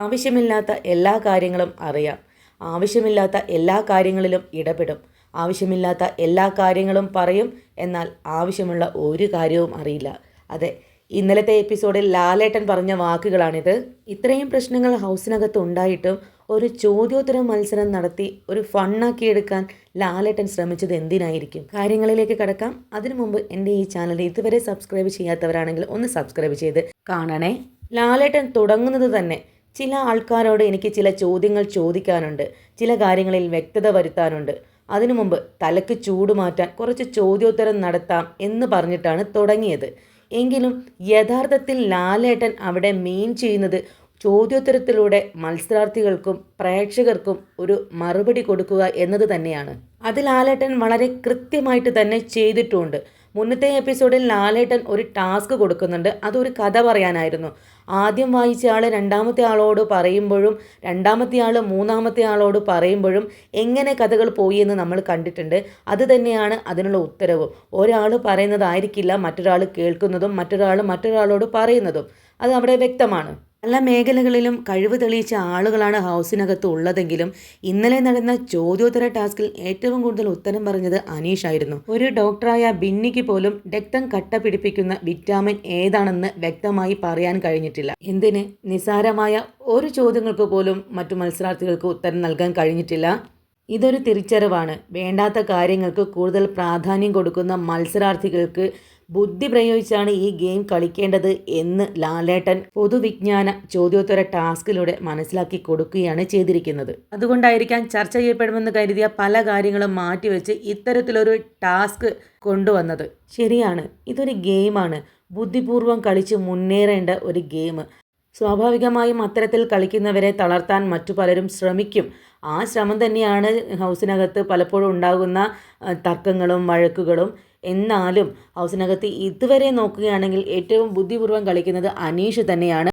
ആവശ്യമില്ലാത്ത എല്ലാ കാര്യങ്ങളും അറിയാം. ആവശ്യമില്ലാത്ത എല്ലാ കാര്യങ്ങളിലും ഇടപെടും. ആവശ്യമില്ലാത്ത എല്ലാ കാര്യങ്ങളും പറയും. എന്നാൽ ആവശ്യമുള്ള ഒരു കാര്യവും അറിയില്ല. അതെ ഇന്നലത്തെ എപ്പിസോഡിൽ ലാലേട്ടൻ പറഞ്ഞ വാക്കുകളാണിത്. ഇത്രയും പ്രശ്നങ്ങൾ ഹൗസിനകത്ത് ഉണ്ടായിട്ടും ഒരു ചോദ്യോത്തര മത്സരം നടത്തി ഒരു ഫണ്ണാക്കി എടുക്കാൻ ലാലേട്ടൻ ശ്രമിച്ചത് എന്തിനായിരിക്കും? കാര്യങ്ങളിലേക്ക് കടക്കാം. അതിനു മുമ്പ് എന്റെ ഈ ചാനൽ ഇതുവരെ സബ്സ്ക്രൈബ് ചെയ്യാത്തവരാണെങ്കിൽ ഒന്ന് സബ്സ്ക്രൈബ് ചെയ്ത് കാണണേ. ലാലേട്ടൻ തുടങ്ങുന്നത് തന്നെ ചില ആൾക്കാരോട് എനിക്ക് ചില ചോദ്യങ്ങൾ ചോദിക്കാനുണ്ട്. ചില കാര്യങ്ങളിൽ വ്യക്തത വരുത്താനുണ്ട്. അതിനു മുമ്പ് തലക്ക് ചൂട് മാറ്റാൻ കുറച്ച് ചോദ്യോത്തരം നടത്താം എന്ന് പറഞ്ഞിട്ടാണ് തുടങ്ങിയത്. എങ്കിലും യഥാർത്ഥത്തിൽ ലാലേട്ടൻ അവിടെ മീൻ ചെയ്യുന്നത് ചോദ്യോത്തരത്തിലൂടെ മത്സരാർത്ഥികൾക്കും പ്രേക്ഷകർക്കും ഒരു മറുപടി കൊടുക്കുക എന്നത് തന്നെയാണ്. അത് ലാലേട്ടൻ വളരെ കൃത്യമായിട്ട് തന്നെ ചെയ്തിട്ടുമുണ്ട് മുന്നത്തെ എപ്പിസോഡിൽ ലാലേട്ടൻ ഒരു ടാസ്ക് കൊടുക്കുന്നുണ്ട്. അതൊരു കഥ പറയാനായിരുന്നു. ആദ്യം വായിച്ച ആൾ രണ്ടാമത്തെ ആളോട് പറയുമ്പോഴും രണ്ടാമത്തെ ആൾ മൂന്നാമത്തെ ആളോട് പറയുമ്പോഴും എങ്ങനെ കഥകൾ പോയി എന്ന് നമ്മൾ കണ്ടിട്ടുണ്ട്. അത് തന്നെയാണ് അതിനുള്ള ഉത്തരവും. ഒരാൾ പറയുന്നതായിരിക്കില്ല മറ്റൊരാൾ കേൾക്കുന്നതും മറ്റൊരാൾ മറ്റൊരാളോട് പറയുന്നതും. അത് അവിടെ വ്യക്തമാണ്. പല മേഖലകളിലും കഴിവ് തെളിയിച്ച ആളുകളാണ് ഹൗസിനകത്ത് ഉള്ളതെങ്കിലും ഇന്നലെ നടന്ന ചോദ്യോത്തര ടാസ്കിൽ ഏറ്റവും കൂടുതൽ ഉത്തരം പറഞ്ഞത് അനീഷ് ആയിരുന്നു. ഒരു ഡോക്ടറായ ബിന്നിക്ക് പോലും രക്തം കട്ട പിടിപ്പിക്കുന്ന വിറ്റാമിൻ ഏതാണെന്ന് വ്യക്തമായി പറയാൻ കഴിഞ്ഞിട്ടില്ല. എന്തിന്? നിസാരമായ ഒരു ചോദ്യങ്ങൾക്ക് പോലും മറ്റു മത്സരാർത്ഥികൾക്ക് ഉത്തരം നൽകാൻ കഴിഞ്ഞിട്ടില്ല. ഇതൊരു തിരിച്ചറിവാണ്. വേണ്ടാത്ത കാര്യങ്ങൾക്ക് കൂടുതൽ പ്രാധാന്യം കൊടുക്കുന്ന മത്സരാർത്ഥികൾക്ക് ബുദ്ധി പ്രയോഗിച്ചാണ് ഈ ഗെയിം കളിക്കേണ്ടത് എന്ന് ലാലേട്ടൻ പൊതുവിജ്ഞാന ചോദ്യോത്തര ടാസ്കിലൂടെ മനസ്സിലാക്കി കൊടുക്കുകയാണ് ചെയ്തിരിക്കുന്നത്. അതുകൊണ്ടായിരിക്കാം ചർച്ച ചെയ്യപ്പെടുമെന്ന് കരുതിയ പല കാര്യങ്ങളും മാറ്റിവെച്ച് ഇത്തരത്തിലൊരു ടാസ്ക് കൊണ്ടുവന്നത്. ശരിയാണ് ഇതൊരു ഗെയിമാണ്. ബുദ്ധിപൂർവം കളിച്ച് മുന്നേറേണ്ട ഒരു ഗെയിം. സ്വാഭാവികമായും അത്തരത്തിൽ കളിക്കുന്നവരെ തളർത്താൻ മറ്റു പലരും ശ്രമിക്കും. ആ ശ്രമം തന്നെയാണ് ഹൗസിനകത്ത് പലപ്പോഴും ഉണ്ടാകുന്ന തർക്കങ്ങളും വഴക്കുകളും. എന്നാലും ഹൗസിനകത്ത് ഇതുവരെ നോക്കുകയാണെങ്കിൽ ഏറ്റവും ബുദ്ധിപൂർവം കളിക്കുന്നത് അനീഷ് തന്നെയാണ്.